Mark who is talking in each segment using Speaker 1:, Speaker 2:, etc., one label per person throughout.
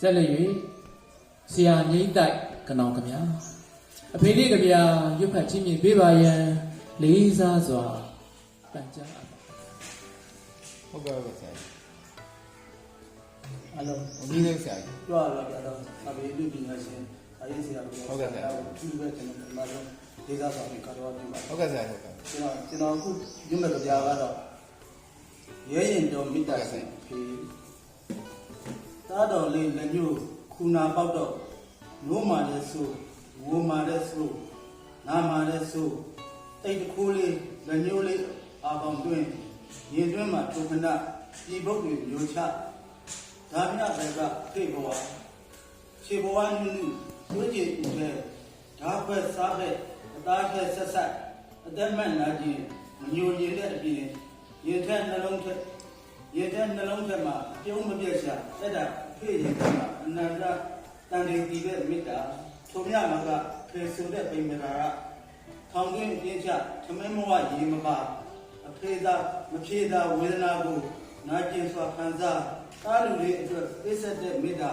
Speaker 1: ဆက်လက်၍ဆရာငိမ့်တိုက်ကနောင်ကဗျာအဖေလေးကဗျာရွတ်ဖတ်ချင်းမြင်ပေးပါရန်လေးစားစွာပန်ကြားအပ်ပါ
Speaker 2: ဟုတ်ကဲ့ဟုတ်ကဲ့ဆရာ
Speaker 3: အားလုံး
Speaker 2: အမီးလေးဆရာကြီး
Speaker 3: ကြွားလာကြတော့အဘေလူပညာရှင်အရေးစရာလို့
Speaker 2: ဟုတ်ကဲ့ဆရာ
Speaker 3: သူပဲကျွန်တော်ဒီမှာတော့ဒေသဆောင်ပြီးကတော့ပြပါ
Speaker 2: ဟုတ်ကဲ့ဆရာဟုတ်ကဲ့
Speaker 3: ကျွန်တော်ကျွန်တော်အခုညမဲ့ကြကတော့ရဲရင်တော်မိတ္တဆင်ဖေး သားတော်လေးလက်ညှိုးခုနာပေါက်တော့နိုးမာတဲ့ဆိုဝိုမာတဲ့ဆိုနာမာတဲ့ဆိုတိတ်တခိုးလေးလက်ညှိုးလေးအာပေါင်တွင်းရင်တွင်းမှာထုခဏပြည်ပုတ်တွေမျိုးချဒါမြတ်တွေကခေဘဝခြေဘဝနုနုတွေးကြည့်ဦးတဲ့ဓာခွဲစားတဲ့အသားထက်ဆက်ဆက်အသက်မဲ့လာခြင်းမညိုရင်တဲ့အပြင်ရင်ထက်နှလုံးထက် ရင်ထက်နှလုံးထက်မှာပြုံးမပြတ်ရှာအဲ့ဒါဖေ့ရင်ကအနန္တတန်တေတည်တဲ့မေတ္တာထိုမြမှာကဖေဆိုတဲ့ပိမရာကထောင်တွင်းပြင်းချသမင်းမဝရေမပါအဖေသာမဖြေသာဝေဒနာကိုနာကျင်စွာခံစားတာလူတွေအတွက်သိဆက်တဲ့မေတ္တာ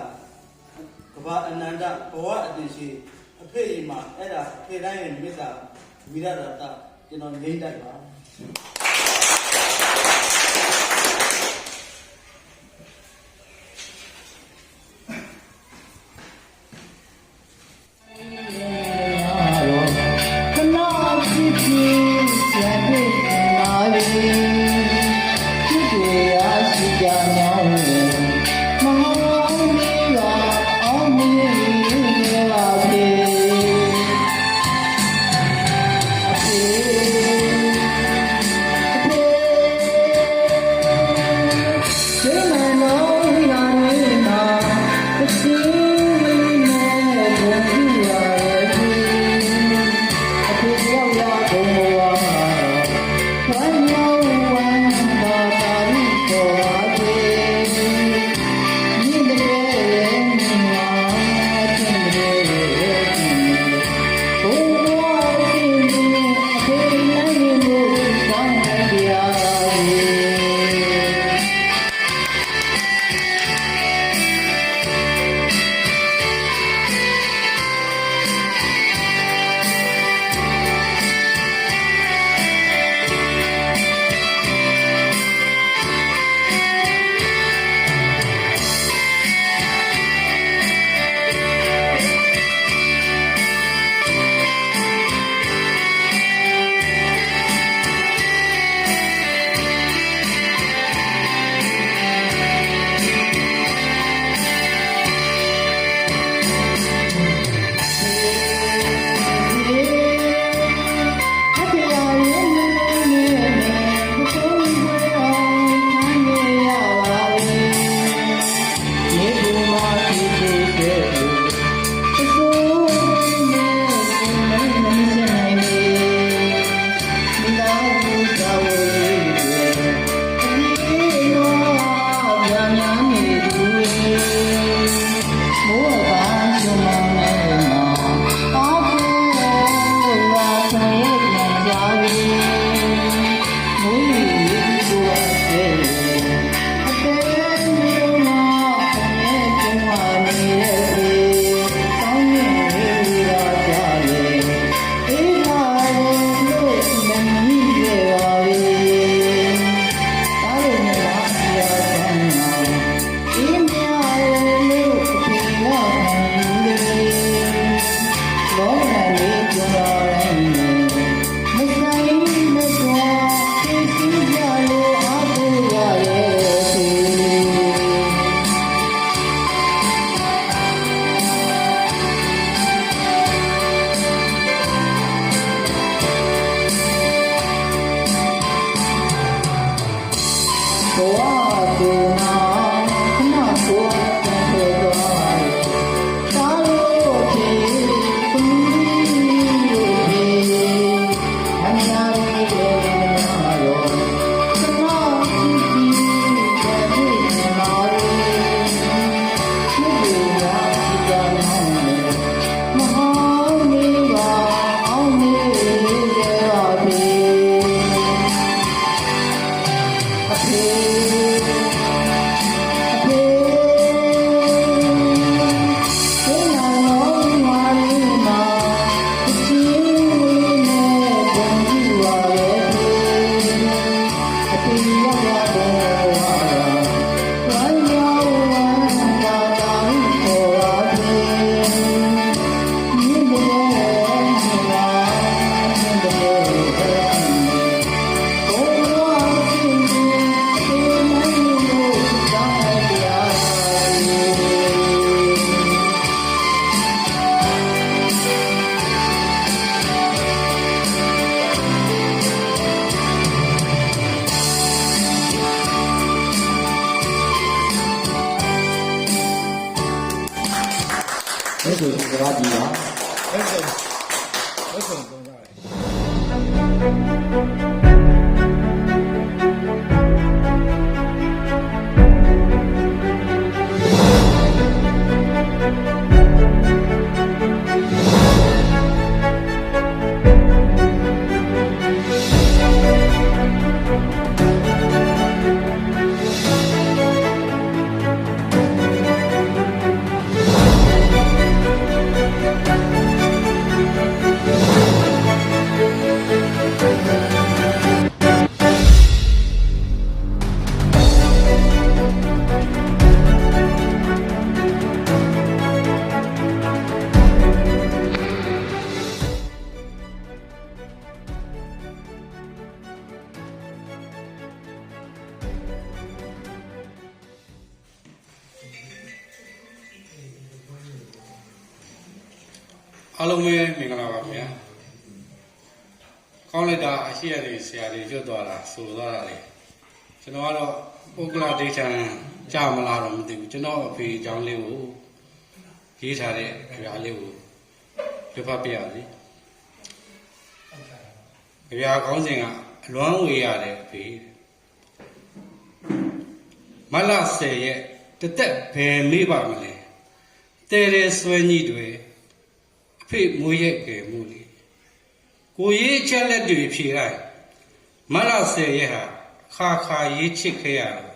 Speaker 3: ကဘာအနန္တဘဝအတင်ရှိအဖေအိမ်မှာအဲ့ဒါဖေတိုင်းရဲ့မေတ္တာဝိရဒတာကျွန်တော်နေတိုက်ပါ
Speaker 4: လုံးပဲမင်္ဂလာပါခင်ဗျာကောင်းလိုက်တာအရှိရတွေဆရာတွေကျွတ်သွားတာဆိုသွားတာလေကျွန်တော်ကတော့ပုဂ္ဂလဒိဋ္ဌံကြာမလားတော့မသိဘူးကျွန်တော်အဖေအကြောင်းလေးကိုရေးထားတဲ့အရာလေးကိုပြဖတ်ပြရစီအရာကောင်းစဉ်ကအလွမ်းဝေရတဲ့အဖေမလ10ရက်တသက်ဘယ်မေ့ပါမလဲတဲတဲဆွဲကြီးတွေအ ဖေမွေးရဲ့ကဲမှုလေကိုရေးချက်လက်တွေဖြေလိုက်မလဆယ်ရဲ့ဟာခါခါရေးချစ်ခဲ့ရတယ်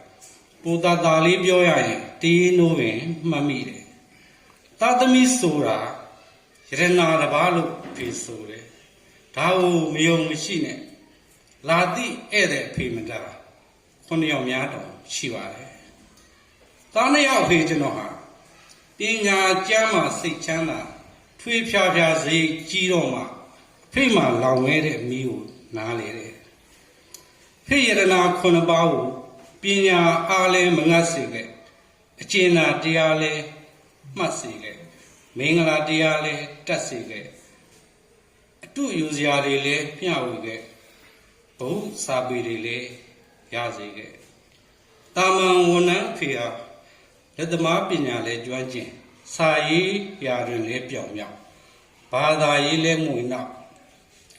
Speaker 4: ပူတာတာလေးပြောရရင်တီးနိုးပင်မှတ်မိတယ်သာသမီဆိုတာယရနာတစ်ပါးလို့ဖြေဆိုတယ်ဒါကိုမယုံမရှိနဲ့လာတိဧည့်သည်အဖေမတာခုနှစ်ယောက်များတော့ရှိပါတယ်သားနှစ်ယောက်အဖေကျွန်တော်ဟာပညာကျမ်းမှာစိတ်ချမ်းသာ ထွေးဖြားဖြားစိတ်ကြီးတော့မှဖိတ်မှလောင်ခဲ့တဲ့မိကိုနားလေတယ်ဖိတ်ရတနာခုနှစ်ပါးကိုပညာအားလဲမငတ်စေခဲ့အကျဉ်းသာတရားလဲမှတ်စေခဲ့မင်္ဂလာတရားလဲတတ်စေခဲ့အတုယူစရာတွေလဲမျှဝေခဲ့ဘုစာပေတွေလဲရစေခဲ့တာမန်ဝန်ထမ်းဖေဟာလက်သမားပညာလည်းကျွမ်းကျင် စာရေးရာတွင်လည်းပြောင်မြောက်ဘာသာရေးလည်းမွေနောက်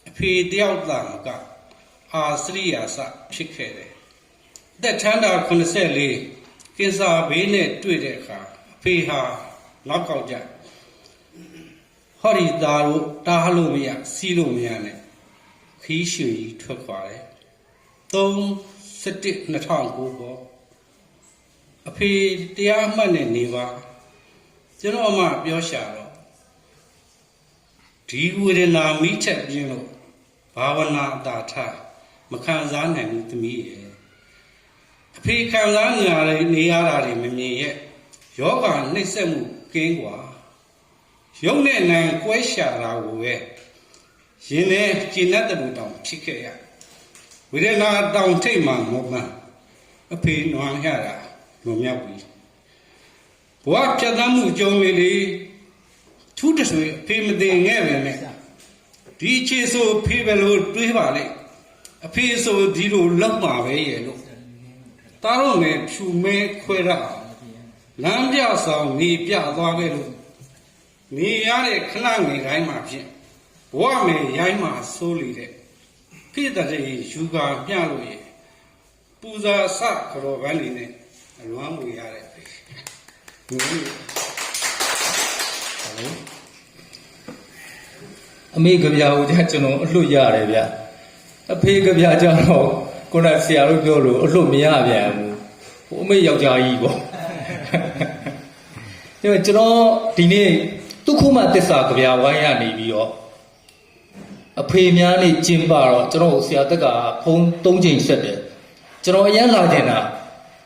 Speaker 4: အဖေတယောက်သာမကအာစရိယာစဖြစ်ခဲ့တယ်သက်ထမ်းတာ84ကင်ဆာဘေးနဲ့တွေ့တဲ့အခါအဖေဟာနောက်ကောက်ကြဟောဒီသားတို့တားလို့မရစီးလို့မရနဲ့ခီးရွှေကြီးထွက်ခွာတယ်3 17 2009ပေါ့အဖေတရားအမှတ်နဲ့နေပါ ကျွန်တော်မှပြောရှာတော့ဒီဝေဒနာမိချက်ပြင်းလို့ဘာဝနာအတာထမခံစားနိုင်ဘူးသမီးရဲ့အဖေခံစားနေရတဲ့နေရတာတွေမမြင်ရဲ့ယောဂနှိမ့်ဆက်မှုကင်းกว่าရုပ်နဲ့နိုင်ကွဲရှာတာကိုပဲရင်နဲ့ကျင့်တဲ့တူတောင်ဖြစ်ခဲ့ရဝေဒနာတောင်ထိတ်မှမောမှန်အဖေနွမ်းရတာ လွန်မြောက်ပြီ ဘဝပြတ်သားမှုကြုံလေလေထူးတဆွေအဖေမတင်ငဲ့ပဲနဲ့ဒီအခြေဆိုဖေးပဲလို့တွေးပါလေအဖေဆိုဒီလိုလောက်မှာပဲရဲ့လို့တားတော့မယ်ဖြူမဲခွဲရအောင်လမ်းပြဆောင်နေပြသွားခဲ့လို့နေရတဲ့ခဏငယ်တိုင်းမှာဖြင့်ဘဝမယ်ရိုင်းမှာစိုးလေတဲ့ဖိတဲ့ယူကာမျှလို့ရဲ့ပူဇာစကြောပန်းနေနဲ့အလွမ်းမူရတဲ့ ဟို
Speaker 5: အမေကြပြာကိုじゃကျွန်တော်အလွတ်ရတယ်ဗျအဖေကြပြာကြတော့ခုနဆရာတို့ပြောလို့အလွတ်မရပြန်ဘူးဟိုအမေယောက်ျားကြီးပေါ့ဒါပေမဲ့ကျွန်တော်ဒီနေ့ဒုက္ခမသစ္စာကြပြာဝိုင်းရနေပြီးတော့အဖေများနေကျင်းပတော့ကျွန်တော်ဆရာတက်ကဖုံး၃ချိန်ဆက်တယ်ကျွန်တော်အရင်လာတင်တာ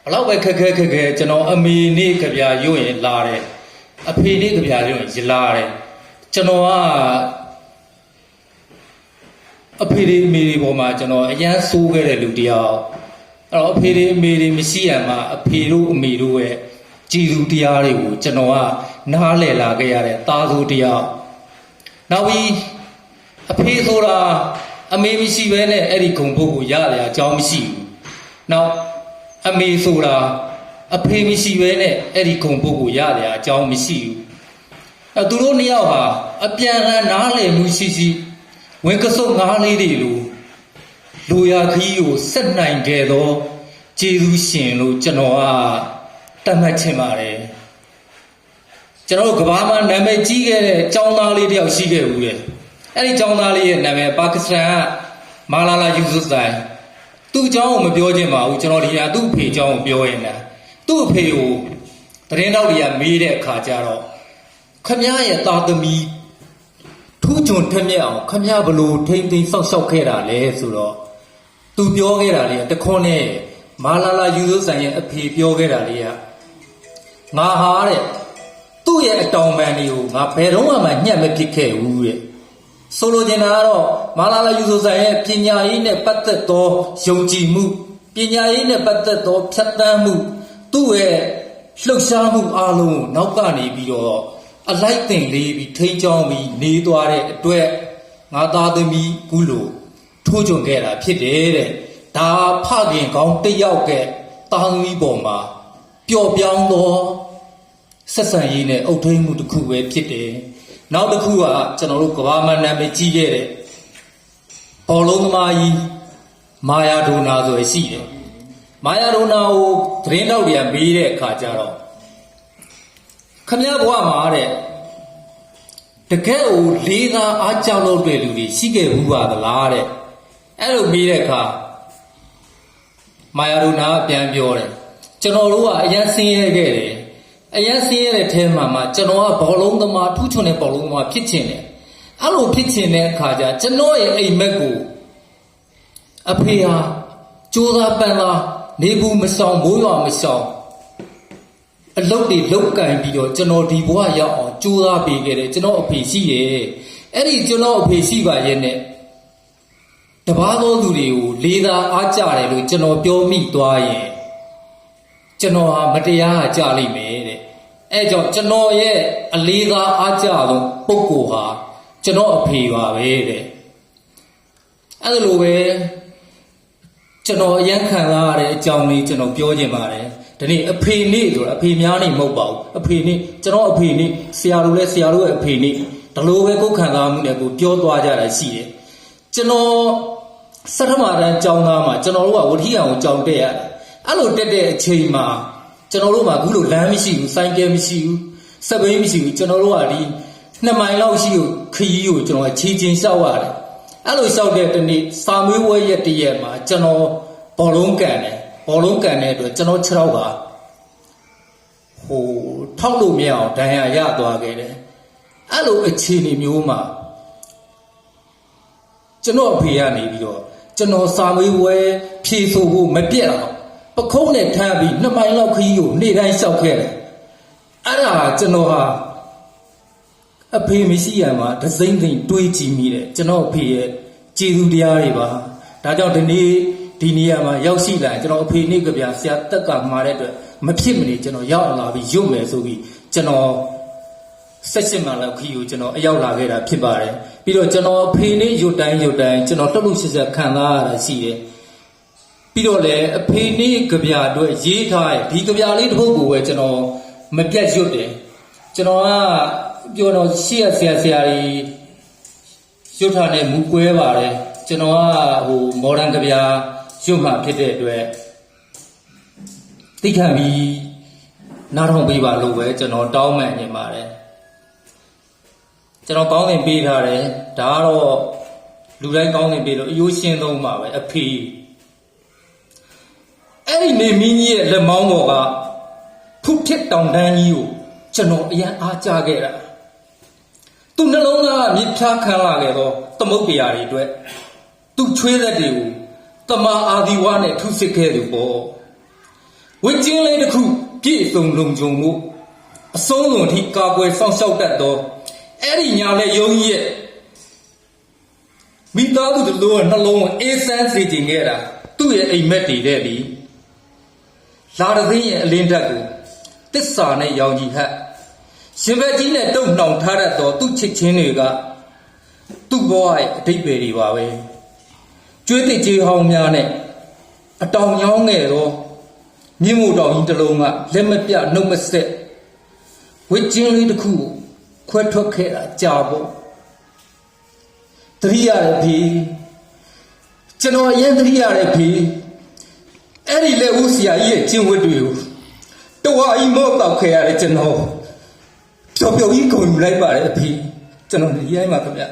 Speaker 5: ဘလောက်ပဲခက်ခဲခက်ခဲကျွန်တော်အမေနေကြပြာရွတ်ရင်လာတယ်အဖေနေကြပြာရွတ်ရင်လာတယ်ကျွန်တော်ကအဖေတွေအမေတွေပေါ်မှာကျွန်တော်အရန်ဆိုးခဲ့တဲ့လူတစ်ယောက်အဲ့တော့အဖေတွေအမေတွေမရှိရမှာအဖေတို့အမေတို့ရဲ့ကြည်သူတရားတွေကိုကျွန်တော်ကနားလည်လာခဲ့ရတဲ့သားသူတစ်ယောက်နောက်ပြီးအဖေဆိုတာအမေမရှိဘဲနဲ့အဲ့ဒီဂုံဘုတ်ကိုရရအကြောင်းမရှိဘူးနောက် အမေဆိုတာအဖေမရှိဘဲနဲ့အဲ့ဒီဂုံဘုတ်ကိုရရအကြောင်းမရှိဘူးအဲသူတို့နှစ်ယောက်ဟာအပြန်အလှန်နားလည်မှုရှိရှိဝဝင်ကစုံငါးလေးတွေလိုလူရခီးကိုဆက်နိုင်ခဲ့သောကျေးဇူးရှင်လို့ကျွန်တော်ကတတ်မှတ်ချင်ပါတယ်ကျွန်တော်တို့ကဘာမှာနာမည်ကြီးခဲ့တဲ့ចောင်းသားလေးတယောက်ရှိခဲ့ဘူးလေအဲ့ဒီចောင်းသားလေးရဲ့နာမည်ပါကစ္စတန်ကမာလာလာယူဇုဆိုင် သူ့အကြောင်းကိုမပြောချင်ပါဘူးကျွန်တော်ဒီကသူ့အဖေအကြောင်းကိုပြောရင်လည်းသူ့အဖေကိုသတင်းတောက်တွေကမေးတဲ့အခါကျတော့ခမည်းရဲ့သားသမီးထူးချွန်ထက်မြက်အောင်ခမရဘလို့ထိမ့်သိမ်းဆောက်ရှောက်ခဲ့တာလဲဆိုတော့သူပြောခဲ့တာလေတခွန်းနဲ့မာလာလာယူဇုဆိုင်ရဲ့အဖေပြောခဲ့တာလေကငါဟာတဲ့သူ့ရဲ့အတောင်ပံတွေကိုငါဘယ်တော့မှညှက်မဖြစ်ခဲ့ဘူးတဲ့ ဆိုလိုချင်တာကတော့မာလာလာယူဇုဆိုင်ရဲ့ပညာရေးနဲ့ပတ်သက်သောယုံကြည်မှုပညာရေးနဲ့ပတ်သက်သောဖြတ်သန်းမှုသူ့ရဲ့လှုပ်ရှားမှုအလုံးကိုနောက်ကနေပြီးတော့အလိုက်တင်လေးပြီးထိန်းချောင်းပြီးနေသွားတဲ့အတွက်ငါသားသမီးကုလိုထိုးကြုံခဲ့တာဖြစ်တယ်တဲ့ဒါဖခင်ကောင်းတစ်ယောက်ကသားသမီးပေါ်မှာပျော့ပြောင်းသောဆက်ဆံရေးနဲ့အုပ်ထိန်းမှုတစ်ခုပဲဖြစ်တယ် နောက်တစ်ခုကကျွန်တော်တို့ကဘာမှနာမည်ကြီးခဲ့တဲ့ဘောလုံးသမားကြီးမာယာဒိုနာဆိုရရှိတယ်မာယာဒိုနာကိုသတင်းတောက်တွေကမေးတဲ့အခါကျတော့ခမည်းဘဝမှာတဲ့တကယ်ကိုလေးသားအားကြောက်လို့တွေ့လူတွေရှိခဲ့ဘူးပါသလားတဲ့အဲ့လိုပြီးတဲ့အခါမာယာရူနာကပြန်ပြောတယ်ကျွန်တော်တို့ကအရင်ဆင်းရဲခဲ့တယ် အရင်ဆင်းရဲတဲ့ထဲမှာမှကျွန်တော်ကဘောလုံးသမားထူးချွန်တဲ့ဘောလုံးသမားဖြစ်ချင်တယ်အဲ့လိုဖြစ်ချင်တဲ့အခါကျကျွန်တော်ရဲ့အိမ်မက်ကိုအဖေဟာကြိုးစားပန်းသားနေဘူးမဆောင်မိုးရွာမဆောင်အလုတ်တွေလုတ်ကန်ပြီးတော့ကျွန်တော်ဒီဘဝရောက်အောင်ကြိုးစားပေးခဲ့တယ်ကျွန်တော်အဖေရှိရဲ့အဲ့ဒီကျွန်တော်အဖေရှိပါရဲ့နဲ့တပားသောသူတွေကိုလေးသာအားကြတယ်လို့ကျွန်တော်ပြောမိသွားရင်ကျွန်တော်ဟာမတရားကြလိမ့်မယ်တဲ့ အဲကြောင့်ကျွန်တော်ရဲ့အလေးသာအားကြသောပုဂ္ဂိုလ်ဟာကျွန်တော်အဖေပါပဲတဲ့အဲ့ဒါလိုပဲကျွန်တော်အရန်ခံစားရတဲ့အကြောင်းလေးကျွန်တော်ပြောချင်ပါတယ်ဒီနေ့အဖေနေ့ဆိုတာအဖေများနေမဟုတ်ပါဘူးအဖေနေ့ကျွန်တော်အဖေနေ့ဆရာတို့လည်းဆရာတို့ရဲ့အဖေနေ့ဒီလိုပဲကိုယ်ခံစားမှုနဲ့ကိုပြောသွားကြတာရှိတယ်ကျွန်တော်စထမတန်းကြောင်းသားမှာကျွန်တော်တို့ကဝတိယံကိုကြောင်းတက်ရတယ်အဲ့လိုတက်တဲ့အချိန်မှာ ကျွန်တော်တို့မှာအခုလိုလမ်းမရှိဘူးစိုင်းကဲမရှိဘူးစက်ဘိန်းမရှိဘူးကျွန်တော်တို့ကဒီနှစ်မိုင်လောက်ရှိကိုခရီးကိုကျွန်တော်ခြေချင်းလျှောက်ရတယ်အဲ့လိုလျှောက်တဲ့တနေ့စာမွေးဝဲရက်တရက်မှာကျွန်တော်ဘောလုံးကန်တယ်ဘောလုံးကန်တဲ့အတွက်ကျွန်တော်6ရောက်ကဟိုထောက်လို့မရအောင်ဒဏ်ရာရသွားခဲ့တယ်အဲ့လိုအခြေအနေမျိုးမှာကျွန်တော်အဖေကနေပြီးတော့ကျွန်တော်စာမွေးဝဲဖြေဆိုဖို့မပြတ်အောင် ပခုံးနဲ့ထမ်းပြီးနှစ်မိုင်လောက်ခရီးကိုနေ့တိုင်းလျှောက်ခဲ့တယ်အဲ့ဒါကျွန်တော်ဟာအဖေမရှိရမှာဒစိမ့်သိမ့်တွေးကြည့်မိတယ်ကျွန်တော်အဖေရဲ့ကျေးဇူးတရားတွေပါဒါကြောင့်ဒီနေ့ဒီနေရာမှာရောက်ရှိလာရင်ကျွန်တော်အဖေနေ့ကဗျာဆရာတက်ကမှာတဲ့အတွက်မဖြစ်မနေကျွန်တော်ရောက်လာပြီးရုပ်မယ်ဆိုပြီးကျွန်တော်ဆက်ရှင်မှလောက်ခီကိုကျွန်တော်အရောက်လာခဲ့တာဖြစ်ပါတယ်ပြီးတော့ကျွန်တော်အဖေနေ့ရုတ်တိုင်းရုတ်တိုင်းကျွန်တော်တက်လို့ဆက်ဆက်ခံစားရတာရှိတယ် ပြီးတော့လည်းအဖေနေ့ကဗျာအတွက်ရေးထားတဲ့ဒီကဗျာလေးတစ်ပုဒ်ကိုပဲကျွန်တော်မပြတ်ရွတ်တယ်ကျွန်တော်ကပြောတော့ရှေ့ရဆရာဆရာတွေရွတ်ထားတဲ့မူကွဲပါတယ်ကျွန်တော်ကဟိုမော်ဒန်ကဗျာရွတ်မှဖြစ်တဲ့အတွက်သိခံပြီးနားထောင်ပေးပါလို့ပဲကျွန်တော်တောင်းမှန်နေပါတယ်ကျွန်တော်ကောင်းတင်ပေးထားတယ်ဒါကတော့လူတိုင်းကောင်းတင်ပေးလို့အယိုးရှင်းဆုံးပါပဲအဖေ အဲ့ဒီနေမင်းကြီးရဲ့လက်မောင်းပေါ်ကဖုတ်ထစ်တောင်တန်းကြီးကိုကျွန်တော်အရန်အားကြခဲ့တာသူနှလုံးသားကမြစ်ဖြားခံလာခဲ့တော့သမုတ်ပြာတွေအတွက်သူချွေးသက်တွေကိုတမာအာဒီဝါနဲ့ထုစစ်ခဲ့သူပေါ့ဝစ်ချင်းလေးတစ်ခုပြည့်စုံလုံခြုံမှုအဆုံးစွန်ထိကာကွယ်စောင့်ရှောက်တတ်သောအဲ့ဒီညာလက်ယုံကြီးရဲ့မိသားစုတို့ရဲ့နှလုံးကိုအေးဆန်းစေခြင်းခဲ့တာသူ့ရဲ့အိမ်မက်တည်တဲ့ပြီ လာရသိန်းရဲ့အလင်းဓာတ်ကိုတစ္ဆာနဲ့ရောင်ကြီးဟတ်ရှင်ဘက်ကြီးနဲ့တုံနှောင်ထားတတ်သောသူ့ချစ်ချင်းတွေကသူ့ဘဝရဲ့အတိတ်ပဲတွေပါပဲကျွေးသိကြေးဟောင်းများနဲ့အတောင်ညောင်းငယ်သောမြင့်မို့တောင်ကြီးတစ်လုံးကလက်မပြနှုတ်မဆက်ဝစ်ချင်းလေးတစ်ခုကိုခွဲထွက်ခဲ့တာကြာပေါ့သတိရတယ်ဖေကျွန်တော်အရင်သတိရတယ်ဖေ အဲ့ဒီလက်ဦးဆရာကြီးရဲ့ကျင့်ဝတ်တွေကိုတဝါကြီးမောက်တော့ခဲ့ရတယ်ကျွန်တော်ပျော်ပျော်ကြီးကုန်ယူလိုက်ပါတယ်အဖေကျွန်တော်နေရိုင်းပါခင်ဗျာ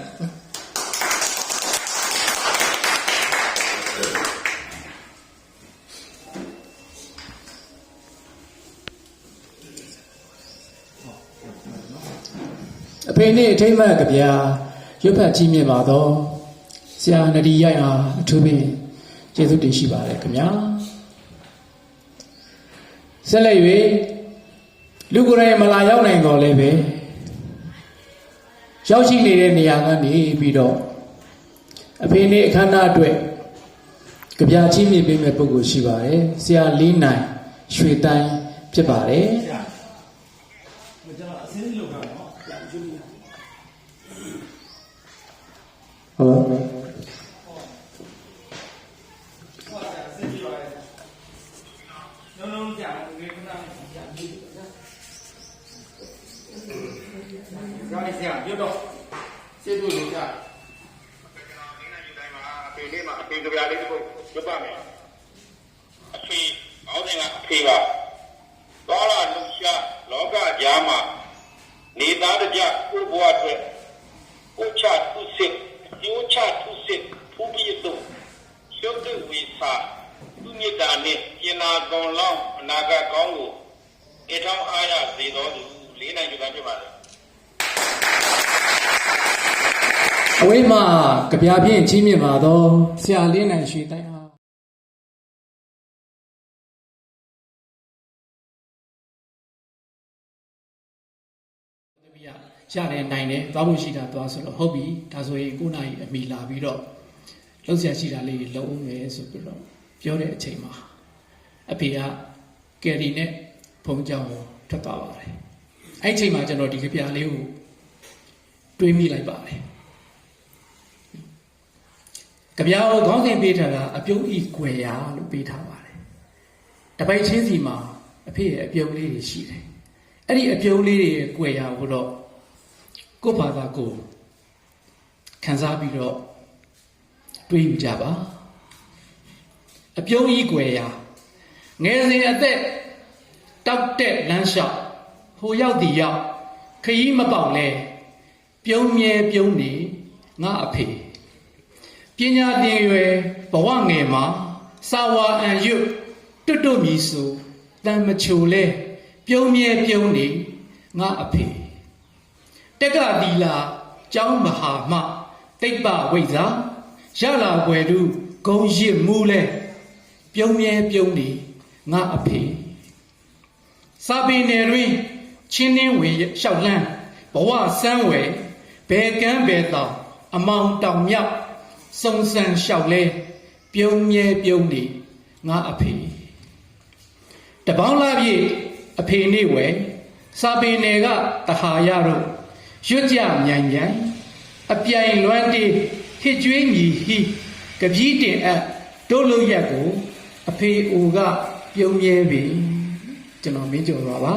Speaker 1: အဖေနဲ့အထိမ့်မှတ်ကြဗျာရွတ်ဖတ်ကြီးမြင်ပါတော့ဆရာနဒီရိုက်အားအထူးပင်ကျေးဇူးတင်ရှိပါတယ်ခင်ဗျာ ဆက်လက်၍လူကိုယ်တိုင်မလာရောက်နိုင်တော့လည်းပဲရောက်ရှိနေတဲ့နေရာကနေပြီးတော့အဖေနဲ့အခမ်းအနားအတွက်ကြဗျာကြီးမြင်ပေးမဲ့ပုဂ္ဂိုလ်ရှိပါတယ်ဆရာလေးနိုင်ရွှေတိုင်းဖြစ်ပါတယ်ဟုတ်ပါဘူး
Speaker 2: ဒါနဲ့ဆရာပြောတော့ စိတ်ကိုလို့ကြာ
Speaker 6: အဖေလေးမှာအဖေကြပြလေးတစ်ခုရွတ်ပါမယ်အဖေအောင်းနေကအဖေပါသွားလာလှူရှားလောကကြားမှာနေသားတကြကိုဘဝအတွက်ကိုချသူစစ်ဒီဝချသူစစ်ဖူးပြီးတော့ရှုပ်တဲ့ဝိစာသူမြတ်တာနဲ့ပြင်နာတော်လောင်းအနာဂတ်ကောင်းကိုအထောင်းအားရစေတော်သူလေးနိုင်ကြတာဖြစ်ပါတယ်
Speaker 1: အ ဝိမှာကြပြဖြင့်ချင်းမြင်ပါတော့ဆရာလေးနိုင်ရွှေတိုင်းအားတပည့်ရရတယ်နိုင်တယ်သွားဖို့ရှိတာသွားဆိုတော့ဟုတ်ပြီဒါဆိုရင်ကိုနိုင်အမိလာပြီးတော့လှုပ်ရှားရှိတာလေးတွေလုံအောင်မယ်ဆိုပြီးတော့ပြောတဲ့အချိန်မှာအဖေကကယ်ရီနဲ့ဖုန်းကြောင်ကိုထွက်သွားပါတယ်အဲ့ဒီအချိန်မှာကျွန်တော်ဒီကြပြလေးကိုတွေးမိလိုက်ပါတယ် ကြပြာကိုခေါင်းစဉ်ပေးထားတာအပြုံးဤကွယ်ရာလို့ပေးထားပါတယ်။တပိုက်ချင်းစီမှာအဖေရဲ့အပြုံးလေးတွေရှိတယ်။အဲ့ဒီအပြုံးလေးတွေရဲ့ကွယ်ရာကိုတော့ကိုယ့်ဘာသာကိုယ်ခန်းစားပြီးတော့တွေးယူကြပါ။အပြုံးဤကွယ်ရာငယ်စဉ်အသက်တောက်တဲ့လမ်းလျှောက်ဟိုရောက်ဒီရောက်ခရီးမပေါက်လဲပြုံးမြဲပြုံးနေငါအဖေ ပညာသင်ရွယ်ဘဝငယ်မှာစာဝါအံရွတ်တွတ်တွတ်မြည်ဆိုတန်မချိုလဲပြုံးမြဲပြုံးနေငါအဖေတက်ကသီလာကျောင်းမဟာမတိတ်ပဝိဇ္ဇာရလာွယ်သူဂုံရစ်မူလဲပြုံးမြဲပြုံးနေငါအဖေစာပေနယ်တွင်ချင်းနှင်းဝင်လျှောက်လန်းဘဝစမ်းဝယ်ဘယ်ကမ်းဘယ်တောင်အမောင်တောင်မြောက် စုံစံလျှောက်လဲပြုံးမြဲပြုံးနေငါအဖေတပေါင်းလာပြည့်အဖေနေဝဲစာပေနယ်ကတဟာရတို့ရွတ်ကြမြိုင်မြိုင်အပြိုင်လွမ်းတေးဟစ်ကြွေးညီဟိကပီးတင်အပ်တို့လို့ရက်ကို အဖေအိုကပြုံးမြဲပြီကျွန်တော်မင်းကြော်ပါပါ